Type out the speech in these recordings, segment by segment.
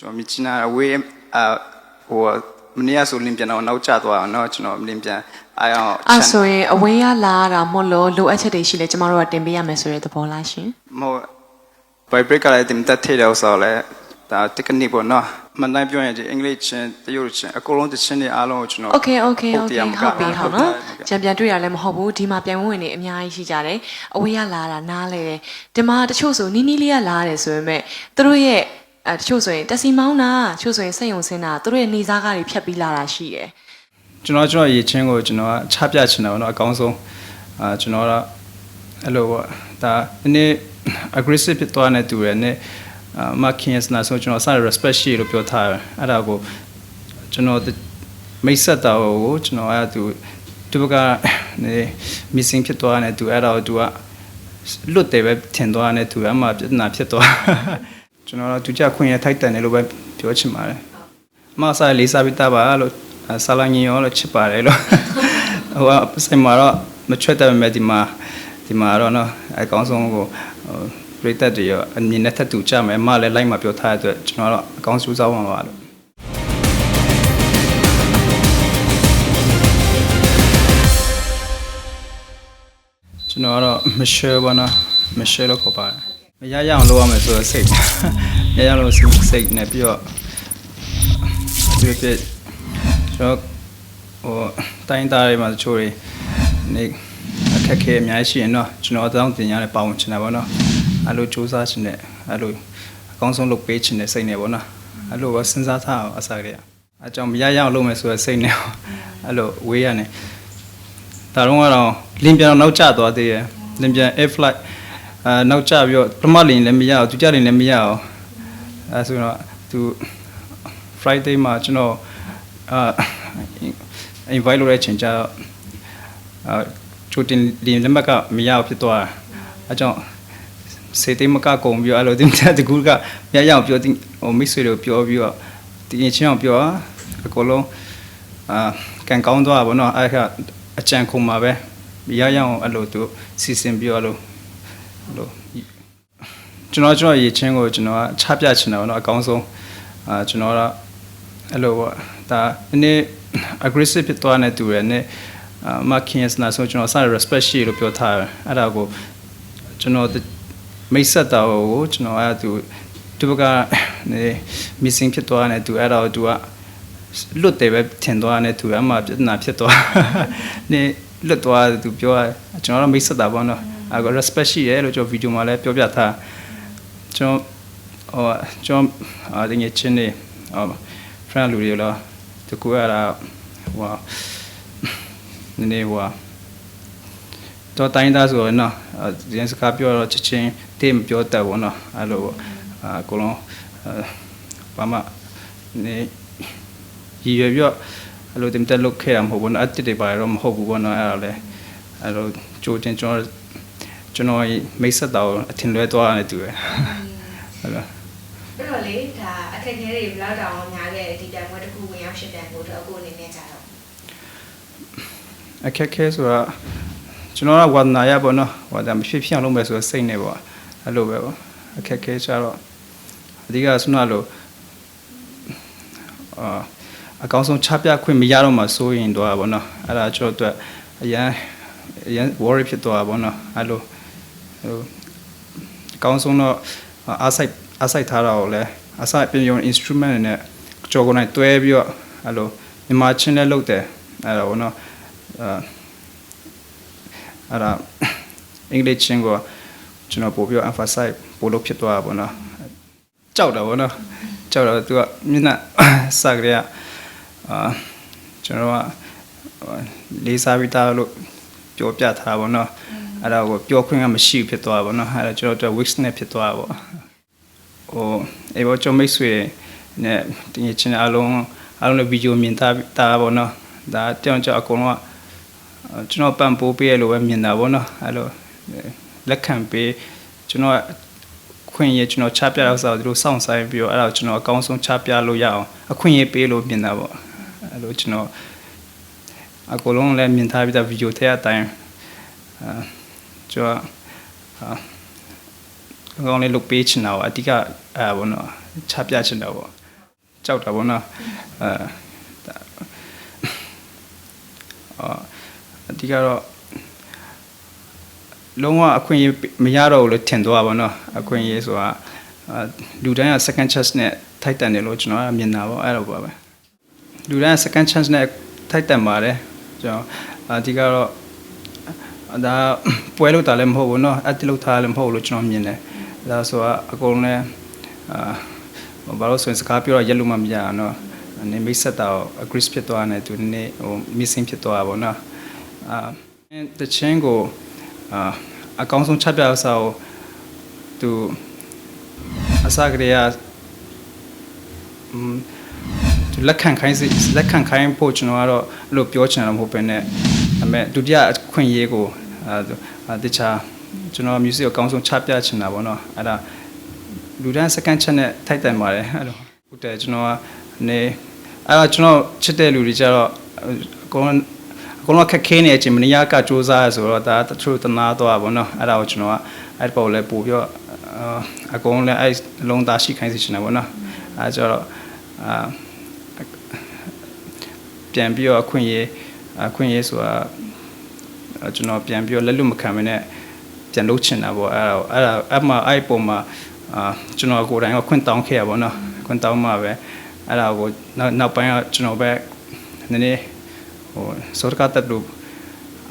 ကျွန်တော်မြချင်တာအဝေးအာဟိုမနေ့ကဆိုလင်းပြန်တော့နောက်ကျသွားအောင်เนาะကျွန်တော်လင်းပြန်အားအောင် အဲ့ဆိုရင်အဝေးရလာရတာမဟုတ်လို့လိုအပ်ချက်တွေရှိလဲကျမတို့ကတင်ပေးရမယ်ဆိုတဲ့သဘောလားရှင် မဟုတ် vibrate ကလည်းတင်တက်ထဲတော့ဆိုလဲဒါ technique ပေါ့เนาะမန်တိုင်းပြောရင်ဒီအင်္ဂလိပ်ချင်းတရုတ်ချင်းအကုန်လုံးတချင်းတွေအားလုံးကိုကျွန်တော် โอเคโอเคโอเค တရားမ ဟုတ်ပြီဟုတ် ဟုတ် နော် ကဲ့ ချန်ပီယံတွေ့ရလဲမဟုတ်ဘူးဒီမှာပြိုင်ပွဲဝင်နေအများကြီးရှိကြတယ်အဝေးရလာတာနားလဲတယ်ဒီမှာတချို့ဆိုနီးနီးလေးရလာတယ်ဆိုပေမဲ့သူတို့ရဲ့ အဲတချို့ဆိုရင်တက်စီမောင်းတာတချို့ဆိုရင်စိတ်ယုံစင်းတာသူတို့ရဲ့နေစားကားတွေဖြတ်ပြီးလာတာရှိတယ်ကျွန်တော်ကျွန်တော်ရေချင်းကိုကျွန်တော်ချပြချင်တာပေါ့နော်အကောင်းဆုံးအာကျွန်တော်တော့အဲ့လိုပေါ့ဒါနည်း aggressive ဖြစ်သွားနေတူရယ်နဲ့မခင်စနာဆိုကျွန်တော်စတဲ့ respect ရှိလို့ပြောထားတယ်အဲ့ဒါကိုကျွန်တော်မိတ်ဆက်တာကိုကျွန်တော်အဲ့သူသူက missing ဖြစ်သွားနေတူအဲ့ဒါကိုသူကလွတ်တယ်ပဲထင်သွားနေတူအမှပြဿနာဖြစ်သွား ကျွန်တော်တို့သူကြခွင့်ရထိုက်တန်တယ်လို့ပဲပြောချင်ပါတယ်မဆာလေးစားပြီးသားပါလို့ဆာလာငင်ရောလို့ချစ်ပါတယ်လို့ဟိုကစိတ်မှာတော့မချွတ်တယ်မဲ့ဒီမှာဒီမှာတော့နော်အကောင်းဆုံးကိုဟိုပြိတက်တွေရောအမြင်နဲ့ထပ်တူကြမယ်အမလည်းလိုက်မှာပြောထားတဲ့အတွက်ကျွန်တော်တော့အကောင်းစူးစမ်းပါပါလို့ကျွန်တော်ကတော့မရှယ်ပါနော်မရှယ်လို့ခေါ်ပါတယ်မရရအောင်လုပ်ရမယ်ဆိုတော့စိတ် ရရအောင်လို့စိတ်နဲ့ပြီးတော့ဒီပြကျွန်တော်ဟိုတိုင်းသားတွေမှာတချို့တွေနေအခက်ခဲအများကြီးရှိရင်တော့ကျွန်တော်အတောင်းတင်ရတဲ့ပါဝင်ချင်တာပေါ့နော်အဲ့လိုစူးစမ်းချင်တဲ့အဲ့လိုအကောင်းဆုံးလုပ်ပေးချင်တဲ့စိတ်နဲ့ပေါ့နော်အဲ့လိုပဲစဉ်းစားထားအောင်အစားကလေးအကြောင်းမရရအောင်လုပ်မယ်ဆိုတဲ့စိတ်နဲ့အဲ့လိုဝေးရနေဒါတော့ကတော့လင်းပြန်တော့နောက်ကျသွားသေးတယ်လင်းပြန် air flight အာနောက်ကျပြီးတော့ပထမလင်းလည်းမရအောင်ဒုတိယလင်းလည်းမရအောင် အဲဆိုတော့သူ Friday မှာကျွန်တော်အာ invite လုပ်တဲ့အချိန်ကျတော့အာချိုတင်ဒီလက်မှတ်ကမရအောင်ဖြစ်သွားတာအဲကြောင့်စေတိမကကုံပြီးတော့အဲ့လိုတင်တဲ့တကူကမရအောင်ပြောတင်ဟိုမိတ်ဆွေတို့ပြောပြီးတော့တင်ချင်းအောင်ပြောအကုန်လုံးအာကန်ကောင်းသွားပါတော့အဲ့ကအကြံခုံမှာပဲရရအောင်အဲ့လိုသူစီစဉ်ပြီးတော့အဲ့လိုအဲ့လို ကျွန်တော်ကျွန်တော်ရေချင်းကိုကျွန်တော်ကချပြချင်တာပေါ့နော်အကောင်းဆုံးအာကျွန်တော်ကအဲ့လိုပေါ့ဒါနည်းနည်း aggressive ဖြစ်သွားတဲ့တူရယ်နဲ့အာ marking စနာဆိုကျွန်တော်စ respect ရှိလို့ပြောထားတယ်အဲ့ဒါကိုကျွန်တော်မိတ်ဆက်တာကိုကျွန်တော်အဲ့သူသူကနေ missing ဖြစ်သွားတဲ့တူအဲ့ဒါကိုသူကလွတ်တယ်ပဲထင်သွားတဲ့တူအမှပြဿနာဖြစ်သွားနေလွတ်သွားသူပြောကျွန်တော်တော့မိတ်ဆက်တာပေါ့နော်အဲ့ကို respect ရှိရဲလို့ကျွန်တော်ဗီဒီယိုမှာလည်းပြောပြထား ကျွန်တော်ဟိုကျွန်တော်အာတကယ်ချင်းနေဟော friend လူတွေလောတကူရတာဟိုနည်းနည်းဟိုတော့တိုင်းသားဆိုတော့နော်ဒီစကားပြောတော့ချက်ချင်းတေးမပြောတတ်ဘူးနော်အဲ့လိုအကိုလုံးဘာမှနေရည်ရွယ်ပြီးတော့အဲ့လိုတင်တက်လုတ်ခဲ့ရမဟုတ်ဘူးနော်အတစ်တွေပါတော့မဟုတ်ဘူးပေါ့နော်အဲ့ဒါလေအဲ့လိုကြိုတင်ကျွန်တော် ကျွန်တော်မိတ်ဆက်တော့အထင်လွဲသွားတယ်တူတယ်ဟုတ်လားအဲ့တော့လေဒါအခက်အခဲတွေဘယ်လောက်တောင်များခဲ့ဒီပြိုင်ပွဲတစ်ခုဝင်ရောက်ရှင်ပြိုင်ဖို့အတွက်အခုအနေနဲ့ကြတော့အခက်ခဲဆိုတာကျွန်တော်ကဝါဒနာရပေါ့နော်ဝါဒမဖြစ်ဖြစ်အောင်လုပ်မယ်ဆိုတော့စိတ်နေပေါ့အဲ့လိုပဲပေါ့အခက်ခဲကျတော့အဓိကဆွနာလို့အာအကောင်းဆုံးချပြခွင့်မရတော့မှစိုးရင်တော့ပေါ့နော်အဲ့ဒါကျွန်တော်တို့အရန်အရန် worry ဖြစ်သွားပါပေါ့နော်အဲ့လို ဟိုအကောင်းဆုံးတော့အားဆိုင်အားဆိုင်ထားတာကိုလည်းအဆိုင်ပြင်ရုံ instrument နဲ့ကြော်ကိုနိုင်တွဲပြီးတော့အဲ့လိုမြန်မာချင်းလည်းလုပ်တယ်အဲ့ဒါပေါ့နော်အာအဲ့ဒါအင်္ဂလိပ်ချင်းကိုကျွန်တော်ပို့ပြီး emphasize ပို့လို့ဖြစ်သွားတာပေါ့နော်ကြောက်တာပေါ့နော်ကြောက်တော့သူကမျက်နှာစကရအာကျွန်တော်ကလေးစားပြီးသားလို့ပြောပြထားတာပေါ့နော် အဲ့ဒါကိုပြောခွင့်ကမရှိဖြစ်သွားတာပေါ့နော်အဲ့ဒါကျွန်တော်တို့ weakness နဲ့ဖြစ်သွားတာပေါ့ဟိုအေဘောကျွန်မိတ်ဆွေနဲ့တင်ချင်အလုံးအလုံးလည်းဗီဒီယိုမြင်သားတာပေါ့နော်ဒါတောင်ကြအကုန်လုံးကကျွန်တော်ပံ့ပိုးပေးရလို့ပဲမြင်တာပေါ့နော်အဲ့လိုလက်ခံပေးကျွန်တော်ခွင့်ရကျွန်တော်ချပြတော့ဆိုတော့သူတို့စောင့်ဆိုင်ပြီးတော့အဲ့ဒါကိုကျွန်တော်အကောင်းဆုံးချပြလို့ရအောင်အခွင့်ရပေးလို့မြင်တာပေါ့အဲ့လိုကျွန်တော်အကုန်လုံးလည်းမြင်ထားပြီးသားဗီဒီယိုထဲအတိုင်းအာ ကျွန်တော်အာအကောင်းလေးလုပ်ပေးချင်တာပေါ့အဓိကအဲ့ပေါ့နော်ချပြချင်တာပေါ့ကြောက်တာပေါ့နော်အဲဒါအော်အဒီကတော့လုံးဝအခွင့်အရေးမရတော့ဘူးလို့ထင်သွားပါတော့အခွင့်အရေးဆိုတာအာလူတိုင်းက second chance နဲ့ထိုက်တန်တယ်လို့ကျွန်တော်ကမြင်တာပေါ့အဲ့လိုပါပဲလူတိုင်းက second chance နဲ့ထိုက်တန်ပါတယ်ကျွန်တော်အဒီကတော့ ဒါပွဲလို့တာလည်းမဟုတ်ဘူးเนาะအတိလို့ထားလည်းမဟုတ်ဘူးလို့ကျွန်တော်မြင်တယ်ဒါဆိုတော့အကုန်လုံးလည်းအာဘာလို့ဆိုရင်စကားပြောတော့ရက်လို့မှမရအောင်เนาะနေမိတ်ဆက်တာကို agree ဖြစ်သွားတယ်သူနည်းနည်းဟို missing ဖြစ်သွားတာပေါ့เนาะအာတချင်းကိုအာအကောင်းဆုံးချက်ပြအစားကိုသူအစကတည်းကอืมသူလက်ခံခိုင်းစီလက်ခံခိုင်းဖို့ကျွန်တော်ကတော့အဲ့လိုပြောချင်တာမဟုတ်ပဲねဒါပေမဲ့ဒုတိယအခွင့်အရေးကို အာတခြားကျွန်တော် music ကိုအကောင်းဆုံးချပြချင်တာပေါ့နော်အဲ့ဒါလူတန်း second chat နဲ့ထိုက်တန်ပါတယ်အဲ့လိုဟုတ်တယ်ကျွန်တော်ကနေအဲ့တော့ကျွန်တော်ချစ်တဲ့လူတွေကြတော့အကုန်လုံးအကုန်လုံးခက်ခဲနေတဲ့အချိန်မနေ့ကစူးစမ်းရဆိုတော့ဒါတချို့တနာတော့ပါတော့အဲ့ဒါကိုကျွန်တော်ကအဲ့ဒီပေါ်လဲပို့ပြီးတော့အကုန်လုံးလည်းအဲ့လုံးသားရှိခိုင်းစီချင်တာပေါ့နော်အဲ့ကြတော့အာပြန်ပြီးတော့အခွင့်အရေးအခွင့်အရေးဆိုတာ ကျွန်တော်ပြန်ပြီးတော့လက်လွတ်မခံမနဲ့ပြန်လုပ်ချင်တာပေါ့အဲ့ဒါအဲ့ဒါအဲ့မှာအဲ့ပုံမှာအာကျွန်တော်ကိုယ်တိုင်ကခွင့်တောင်းခဲ့ရပါတော့ခွင့်တောင်းမှပဲအဲ့ဒါကိုနောက်နောက်ပိုင်းကကျွန်တော်ပဲနည်းနည်းဟိုစောတကတက်လို့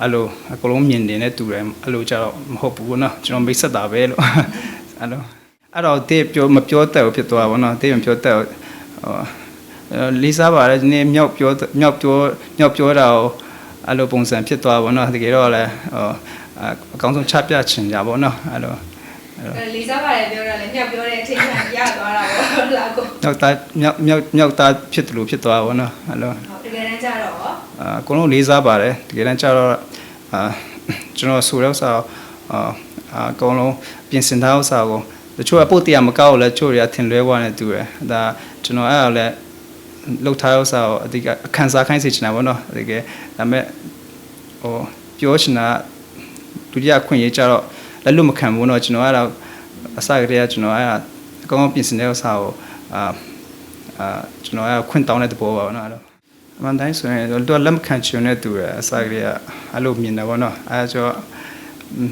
အဲ့လိုအကလုံးမြင်နေတဲ့တူတယ်အဲ့လိုကြတော့မဟုတ်ဘူးနော်ကျွန်တော်မိတ်ဆက်တာပဲလို့အဲ့လိုအဲ့တော့တေးပြောမပြောတတ်ဘူးဖြစ်သွားပါတော့တေးမပြောတတ်ဟိုလေးစားပါတယ်ဒီနေ့မြောက်ပြောမြောက်ပြောမြောက်ပြောတာကို အဲ့လိုပုံစံဖြစ်သွားပါတော့တကယ်တော့လည်းဟိုအကောင်းဆုံးချပြချင်ကြပါတော့အဲ့လိုအဲလေးစားပါတယ်ပြောတာလည်းမြောက်ပြောတဲ့အချိန်မှရသွားတာပေါ့လာကိုမြောက်သားမြောက်မြောက်မြောက်သားဖြစ်တယ်လို့ဖြစ်သွားပါတော့အဲ့လိုဟုတ်တကယ်တမ်းကျတော့ရောအာအကုန်လုံးလေးစားပါတယ်တကယ်တမ်းကျတော့အာကျွန်တော်ဆိုတဲ့ဥစ္စာအာအကုန်လုံးပြင်ဆင်ထားဥစ္စာကိုတချို့အပုတ်တရားမကောက်လည်းချို့တွေကထင်လွဲသွားနေတူတယ်ဒါကျွန်တော်အဲ့ဒါလည်း လှုပ်ထားဥစ္စာကိုအတိကအခန်းစားခိုင်းစေချင်တာပေါ့နော်တကယ်ဒါပေမဲ့ဟိုပြောချင်တာဒုတိယခွင့်ရေးကြတော့လက်လွတ်မခံဘူးတော့ကျွန်တော်အဲ့ဒါအစကတည်းကကျွန်တော်အဲ့ဒါအကောင်းဆုံးပြင်ဆင်တဲ့ဥစ္စာကိုအာအာကျွန်တော်အဲ့ခွင့်တောင်းတဲ့သဘောပါပေါ့နော်အဲ့တော့အမှန်တိုင်းဆိုရင်တော့လက်မခံချင်တဲ့သူရအစကတည်းကအဲ့လိုမြင်တာပေါ့နော်အဲ့ဒါကျတော့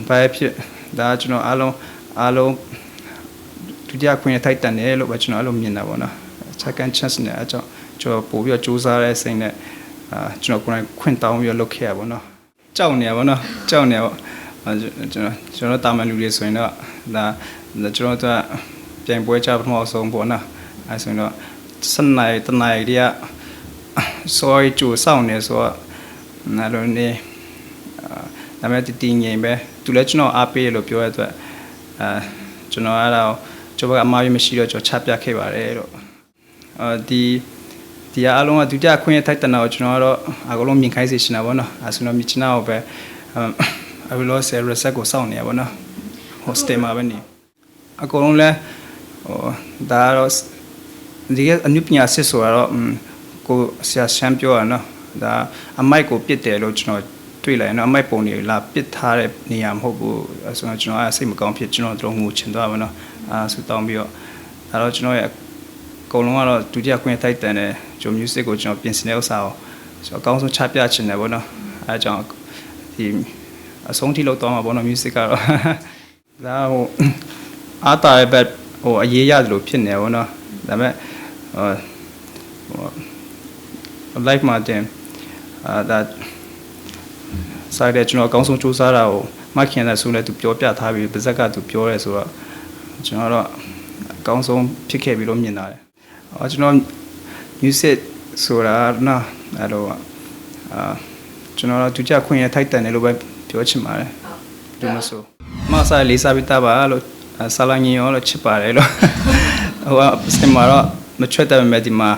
ဘာဖြစ်ဒါကျွန်တော်အားလုံးအားလုံးဒုတိယခွင့်ရထိုက်တန်တယ်လို့ပဲကျွန်တော်အဲ့လိုမြင်တာပေါ့နော် second chance နဲ့အကြောင်း ကျွန်တော်ပို့ပြီးတော့စူးစမ်းတဲ့စိတ်နဲ့အာကျွန်တော်ကိုယ်တိုင်ခွင့်တောင်းပြီးတော့လုပ်ခဲ့ရပါတော့ကြောက်နေရပါတော့ကြောက်နေရပါကျွန်တော်ကျွန်တော်တာမန်လူတွေဆိုရင်တော့ဒါကျွန်တော်တို့ပြန်ပွဲချပထမဆုံးပေါ့နော်အဲဆိုရင်တော့စနေတနိုင်တည်းက sorry ကြိုစောင့်နေဆိုတော့နားလုံးနေအာဒါမဲ့တည်ငြိမ်ပဲသူလည်းကျွန်တော်အားပေးလို့ပြောရတဲ့အတွက်အာကျွန်တော်အဲ့ဒါကိုကျွန်တော်ကအမှားရမရှိတော့ကျွန်တော်ချပြခဲ့ပါတယ်လို့အာဒီ ဒီအားလုံးကဒုတိယခွင့်ရထိုက်တနာကိုကျွန်တော်ကတော့အကုန်လုံးမြင်ခိုင်းစေချင်တာပေါ့နော်အဲဆိုတော့မြင်ချင်တာကိုပဲအဘလောဆယ်ရဆက်ကိုစောင့်နေရပါတော့ hostel မှာပဲနေအကုန်လုံးလဲဟိုဒါတော့ဒီကအနုပညာစစ်ဆိုတော့ကိုဆရာရှမ်းပြောရနော်ဒါအမိုက်ကိုပြစ်တယ်လို့ကျွန်တော်တွေ့လိုက်နော်အမိုက်ပုံတွေလာပစ်ထားတဲ့နေရာမဟုတ်ဘူးအဲဆိုတော့ကျွန်တော်အဲစိတ်မကောင်းဖြစ်ကျွန်တော်တို့ငိုချင်သွားပါနော်အဲဆူတောင်းပြီးတော့ဒါတော့ကျွန်တော်ရဲ့ အကုန်လုံးကတော့ဒုတိယခွင့်ထိုက်တန်တဲ့ဂျို music ကိုကျွန်တော်ပြင်ဆင်တဲ့ဥစ္စာကိုကျွန်တော်အကောင်းဆုံးချပြချင်တယ်ပေါ့နော်အဲအကြောင်းဒီအဆုံးထိလောက်သွားမှာပေါ့နော် music ကတော့ဒါဟိုအားတာရဲ့ဘက်ဟိုအရေးရတယ်လို့ဖြစ်နေပေါ့နော်ဒါပေမဲ့ဟို live မှာတင်အာဒါစားတဲ့ကျွန်တော်အကောင်းဆုံးစူးစမ်းတာကိုမခင်တဲ့ဆိုလဲသူပြောပြထားပြီးပါဇက်ကသူပြောရဲဆိုတော့ကျွန်တော်တော့အကောင်းဆုံးဖြစ်ခဲ့ပြီလို့မြင်တာတယ်။အော် ကျွန်တော် music ဆိုတာနော်အဲ့လိုအာကျွန်တော်တို့ဒုတိယခွင့်ရထိုက်တန်တယ်လို့ပဲပြောချင်ပါတယ်။ဒီမဆိုမဆာလေးစားပြီးသားပါလို့ဆာလာငင်ရောလို့ချစ်ပါတယ်လို့ဟိုစင်မာတော့မချွတ်တယ်မဲ့ဒီမှာ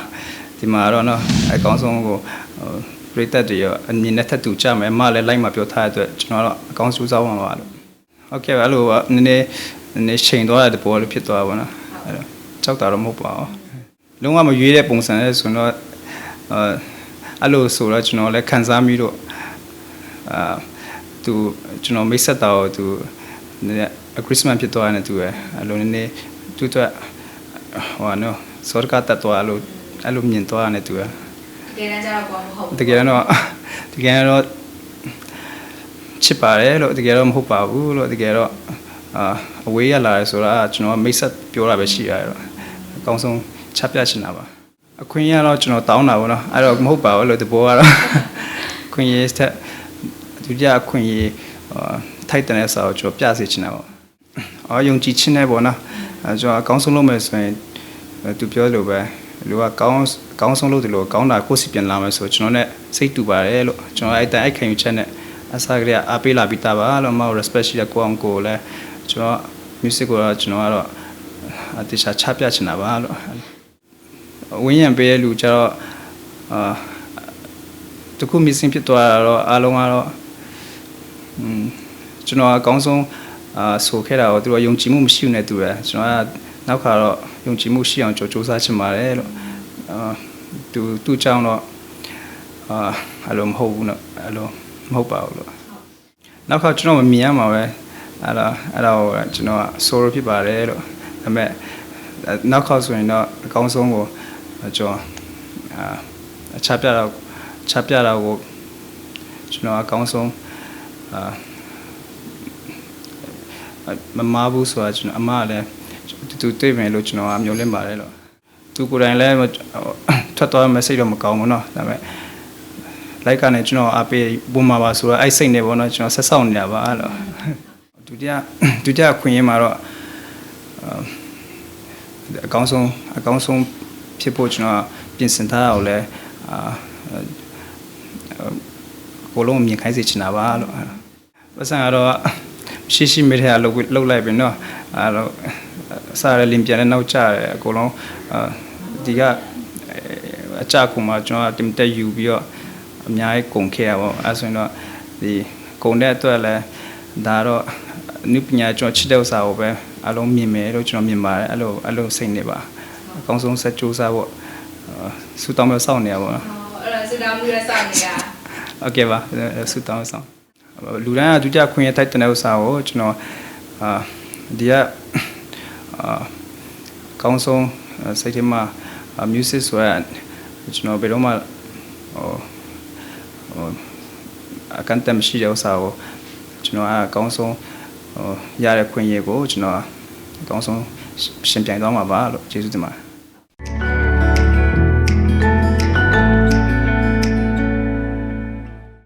ဒီမှာတော့နော်အကောင်းဆုံးကိုပရိသတ်တွေရောအမြင်နဲ့ထပ်တူကြမယ်အမလည်းလိုက်မှာပြောထားတဲ့အတွက်ကျွန်တော်တော့အကောင်းစူးစမ်းပါပါလို့ဟုတ်ကဲ့အဲ့လိုနည်းနည်းနည်းနည်းချိန်သွားတဲ့ပေါ်လို့ဖြစ်သွားပါတော့အဲ့တော့ကြောက်တာတော့မဟုတ်ပါဘူး လုံးဝမရွေးတဲ့ပုံစံနဲ့ဆိုတော့အဲအဲ့လိုဆိုတော့ကျွန်တော်လည်းခံစားမိတော့အာသူကျွန်တော်မိတ်ဆက်တာကိုသူနည်း agreement ဖြစ်သွားတယ်သူပဲအဲ့လိုနည်းနည်းသူတို့ဟိုနော်စောကတတ်သွားလို့အဲ့လိုမြင်သွားတယ်သူကတကယ်တမ်းကျတော့ကိုကမဟုတ်ဘူးတကယ်တော့တကယ်တော့ချစ်ပါတယ်လို့တကယ်တော့မဟုတ်ပါဘူးလို့တကယ်တော့အာအဝေးရလာတယ်ဆိုတာကျွန်တော်မိတ်ဆက်ပြောတာပဲရှိရတယ်တော့အကောင်းဆုံး ချပြချင်တာပါအခွင့်အရေးကတော့ကျွန်တော်တောင်းတာပေါ့နော်အဲ့တော့မဟုတ်ပါဘူးလို့တဘောကတော့အခွင့်အရေးတက်ဒုတိယအခွင့်အရေးအာထိုက်တဲ့စာကိုကျွန်တော်ပြစေချင်တာပေါ့အော်ယုံကြည်ခြင်းနဲ့ပေါ့နော်အဲကျွန်တော်အကောင်းဆုံးလုပ်မယ်ဆိုရင်သူပြောလို့ပဲလူကကောင်းကောင်းဆုံးလုပ်တယ်လို့ကောင်းတာကိုယ်စီပြန်လာမယ်ဆိုကျွန်တော် ਨੇ စိတ်တူပါတယ်လို့ကျွန်တော်အဲ့တိုင်အဲ့ခံယူချက်နဲ့အစားကလေးအားပေးလာပြီးသားပါလို့မဟုတ် respect ရှိတဲ့ကိုအောင်ကိုလည်းကျွန်တော် music ကိုတော့ကျွန်တော်ကတော့အတိချာချပြချင်တာပါလို့ ဝင်းရံပေးတဲ့လူကျတော့အာတခု missing ဖြစ်သွားတာတော့အားလုံးကတော့อืมကျွန်တော်အကောင်းဆုံးအာဆိုခဲ့တာတော့သူတို့ယုံကြည်မှုမရှိဘူးနဲ့တူတယ်ကျွန်တော်ကနောက်ခါတော့ယုံကြည်မှုရှိအောင်ကြိုးစားချင်ပါတယ်လို့အာသူသူ့ကြောင့်တော့အာအဲ့လိုမဟုတ်ဘူးနော်အဲ့လိုမဟုတ်ပါဘူးလို့နောက်ခါကျွန်တော်မမြင်ရမှာပဲအဲ့တော့အဲ့တော့ကျွန်တော်က sorry ဖြစ်ပါတယ်လို့ဒါပေမဲ့နောက်ခါဆိုရင်တော့အကောင်းဆုံးကို ကျွန်တော်အာချပြတော့ချပြတော့ကိုကျွန်တော်အကောင်းဆုံးအာမမဘူးဆိုတာကျွန်တော်အမကလည်းသူတွေ့မယ်လို့ကျွန်တော်ကမျှော်လင့်ပါတယ်လို့သူကိုယ်တိုင်လည်းထွက်သွားမယ်စိတ်တော့မကောင်းဘူးเนาะဒါပေမဲ့လိုက်ကနေကျွန်တော်အပေးပုံမှာပါဆိုတော့အဲ့စိတ်နေပေါ့เนาะကျွန်တော်ဆက်ဆောက်နေတာပါလို့ဒုတိယဒုတိယခွင့်ရမှာတော့အကောင်းဆုံးအကောင်းဆုံး ဖြစ်ဖို့ကျွန်တော်ပြင်ဆင်ထားအောင်လဲအာကိုလုံးမြင်ခိုင်းစေချင်တာပါလို့ပတ်စံကတော့ရှိရှိမိတဲ့လှုပ်လှုပ်လိုက်ပြီเนาะအဲ့တော့စားရလင်ပြန်တဲ့နောက်ကျတယ်အကုန်လုံးအာဒီကအကြကုမှာကျွန်တော်တင်တက်ယူပြီးတော့အများကြီးကုန်ခဲ့ရပါအဲ့ဆိုရင်တော့ဒီကုန်တဲ့အတွက်လည်းဒါတော့နုပညာကျွန်တော်ချစ်တဲ့ဥစ္စာကိုပဲအလုံးမြင်မယ်လို့ကျွန်တော်မြင်ပါတယ်အဲ့လိုအဲ့လိုစိတ်နေပါ အကောင်းဆုံးဆက်ကြိုးစားဖို့စူတောင်းမစောင့်နေရပါတော့ ဟောအဲ့တော့စတောင်းမှုလည်းစောင့်နေတာ โอเคပါစူတောင်းဆောင်လူတိုင်းကဒုတိယခွင့်ရထိုက်တဲ့ဥစ္စာကိုကျွန်တော်အာဒီကအာကောင်းဆုံးစိတ်ထဲမှာ music ဆိုရကျွန်တော်ဘယ်တော့မှဟိုဟိုအကန်တမ်းရှိတဲ့ဥစ္စာကိုကျွန်တော်အကောင်းဆုံးဟိုရတဲ့ခွင့်ရကိုကျွန်တော်အကောင်းဆုံးရှင်ပြိုင်သွားမှာပါလို့ကျေးဇူးတင်ပါတယ်